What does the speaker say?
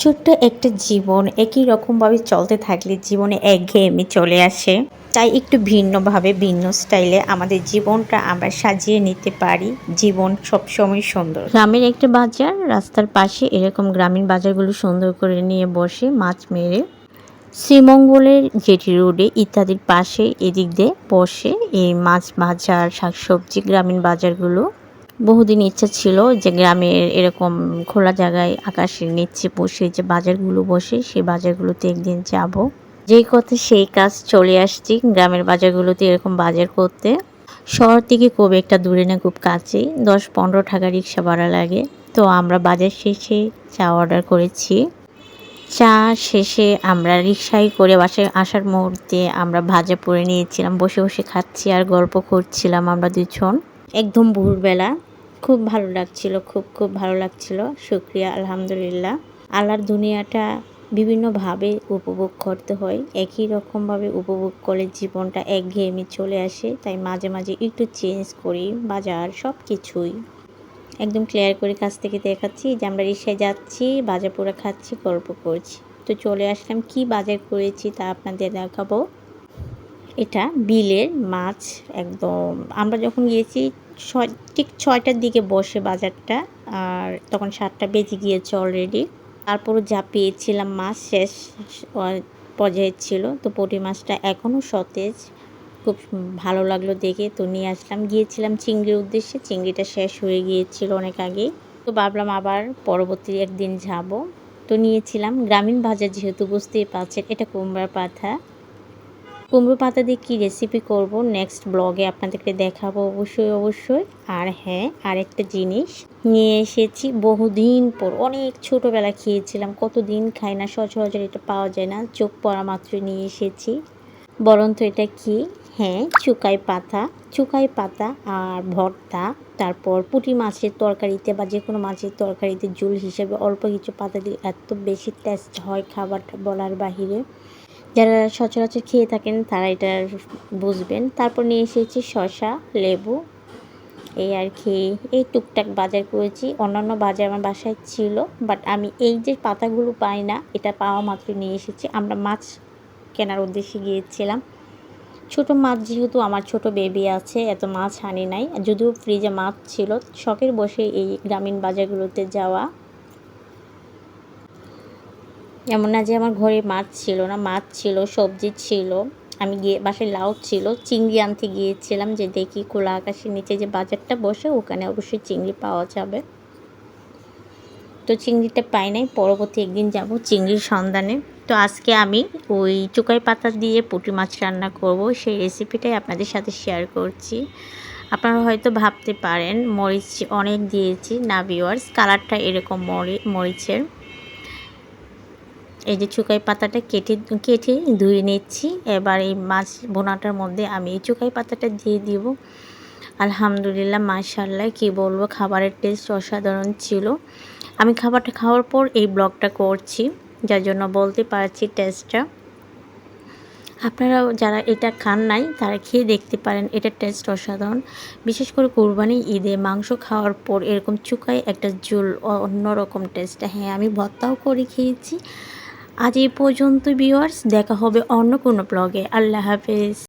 ছোট্ট একটা জীবন একই রকমভাবে চলতে থাকলে জীবনে একঘেয়েমি চলে আসে। তাই একটু ভিন্নভাবে, ভিন্ন স্টাইলে আমাদের জীবনটা আমরা সাজিয়ে নিতে পারি। জীবন সবসময় সুন্দর। গ্রামের একটা বাজার, রাস্তার পাশে এরকম গ্রামীণ বাজারগুলো সুন্দর করে নিয়ে বসে মাছ মেরে শ্রীমঙ্গলের জেটি রোডে ইত্যাদির পাশে এদিক দিয়ে বসে এই মাছ বাজার, শাকসবজি, গ্রামীণ বাজারগুলো বহুদিন ইচ্ছা ছিল যে গ্রামের এরকম খোলা জায়গায় আকাশের নিচে বসে যে বাজারগুলো বসে, সেই বাজারগুলোতে একদিন যাব। যেই কথা সেই কাজ চলে আসছি, গ্রামের বাজারগুলোতে এরকম বাজার করতে। শহর থেকে খুব একটা দূরে না, খুব কাছেই, দশ পনেরো টাকা রিক্সা ভাড়া লাগে। তো আমরা বাজার শেষে চা অর্ডার করেছি। চা শেষে আমরা রিক্সায় করে বাসায় আসার মুহূর্তে আমরা ভাজা পরে নিয়েছিলাম, বসে বসে খাচ্ছি আর গল্প করছিলাম আমরা দুজন। একদম ভোরবেলা। খুব ভালো লাগছিল, খুব খুব ভালো লাগছিল। শুক্রিয়া, আলহামদুলিল্লাহ। আল্লাহর দুনিয়াটা বিভিন্নভাবে উপভোগ করতে হয়। একই রকমভাবে উপভোগ করলে জীবনটা একঘেয়েমি চলে আসে। তাই মাঝে মাঝে একটু চেঞ্জ করি, বাজার সব কিছুই একদম ক্লিয়ার করে কাছ থেকে দেখাচ্ছি যে আমরা রিক্সায় যাচ্ছি, বাজার পুরো খাচ্ছি, গল্প করছি। তো চলে আসলাম, কি বাজার করেছি তা আপনাদের দেখাবো। এটা বিলের মাছ, একদম। আমরা যখন গিয়েছি ছয়, ঠিক ছয়টার দিকে বসে বাজারটা, আর তখন সাতটা বেজে গিয়েছে অলরেডি তারপরও যা পেয়েছিলাম মাছ শেষ পর্যায়ে ছিল। তো পটি মাছটা এখনও সতেজ, খুব ভালো লাগল দেখে। তো নিয়ে আসলাম, গিয়েছিলাম চিংড়ির উদ্দেশ্যে। চিংড়িটা শেষ হয়ে গিয়েছিল অনেক আগেই তো ভাবলাম আবার পরবর্তী একদিন যাব। তো নিয়েছিলাম, গ্রামীণ বাজার যেহেতু বুঝতেই পারছেন, এটা কুমড়ার পাতা। কুমড়ো পাতা দিয়ে কী রেসিপি করব নেক্সট ব্লগে আপনাদেরকে দেখাবো অবশ্যই অবশ্যই। আর হ্যাঁ আরেকটা জিনিস, নিয়ে এসেছি বহুদিন পর, অনেক ছোটোবেলা খেয়েছিলাম, কতদিন খাই না, সচরাচর এটা পাওয়া যায় না, চোখ পড়া মাত্র নিয়ে এসেছি। বলুন তো এটা কি? হ্যাঁ চুকাই পাতা চুকাই পাতা আর ভর্তা, তারপর পুঁটি মাছের তরকারিতে বা যে কোনো মাছের তরকারিতে জুল হিসেবে অল্প কিছু পাতা দিয়ে এত বেশি টেস্ট হয় খাবারটা বলার বাহিরে। যারা সচরাচর খেয়ে থাকেন, তারা এটা বুঝবেন। তারপর নিয়ে এসেছি শশা লেবু, এই আর কি। এই টুকটাক বাজার করেছি। অন্যান্য বাজার আমার বাসায় ছিল বাট আমি এই যে পাতাগুলো পাই না, এটা পাওয়া মাত্র নিয়ে এসেছি। আমরা মাছ কেনার উদ্দেশ্যে গিয়েছিলাম। ছোট মাছ যেহেতু আমার ছোট বেবি আছে, এত মাছ আনি নাই। যদিও ফ্রিজে মাছ ছিল, শখের বসে এই গ্রামীণ বাজারগুলোতে যাওয়া এমন না যে আমার ঘরে মাছ ছিল না, মাছ ছিল, সবজি ছিল। আমি গিয়ে বাসায় লাউ ছিল, চিংড়ি আনতে গিয়েছিলাম যে দেখি খোলা আকাশের নিচে যে বাজারটা বসে, ওখানে অবশ্যই চিংড়ি পাওয়া যাবে। তো চিংড়িটা পাই নাই, পরবর্তী একদিন যাব চিংড়ির সন্ধানে। তো আজকে আমি ওই চুকাই পাতা দিয়ে পুঁটি মাছ রান্না করব, সেই রেসিপিটাই আপনাদের সাথে শেয়ার করছি। আপনারা হয়তো ভাবতে পারেন, মরিচ অনেক দিয়েছি, না ভিওয়ার্স কালারটা এরকম মরি, মরিচের। এই যে চুকাই পাতাটা কেটে কেটে ধুয়ে নিচ্ছি। এবার এই মাছ বোনাটার মধ্যে আমি এই চুকাই পাতাটা দিয়ে দিব। আলহামদুলিল্লাহ মাশাল্লাহ কি বলব, খাবারের টেস্ট অসাধারণ ছিল। আমি খাবারটা খাওয়ার পর এই ব্লগটা করছি, যার জন্য বলতে পারছি টেস্টটা আপনারাও যারা এটা খান নাই, তারা খেয়ে দেখতে পারেন, এটা টেস্ট অসাধারণ। বিশেষ করে কোরবানি ঈদে মাংস খাওয়ার পর এরকম চুকায় একটা জুল অন্যরকম টেস্ট হ্যাঁ আমি ভর্তাও করে খেয়েছি আজ এই পর্যন্ত ভিউয়ার্স দেখা হবে অন্য কোনো ব্লগে আল্লাহ হাফেজ।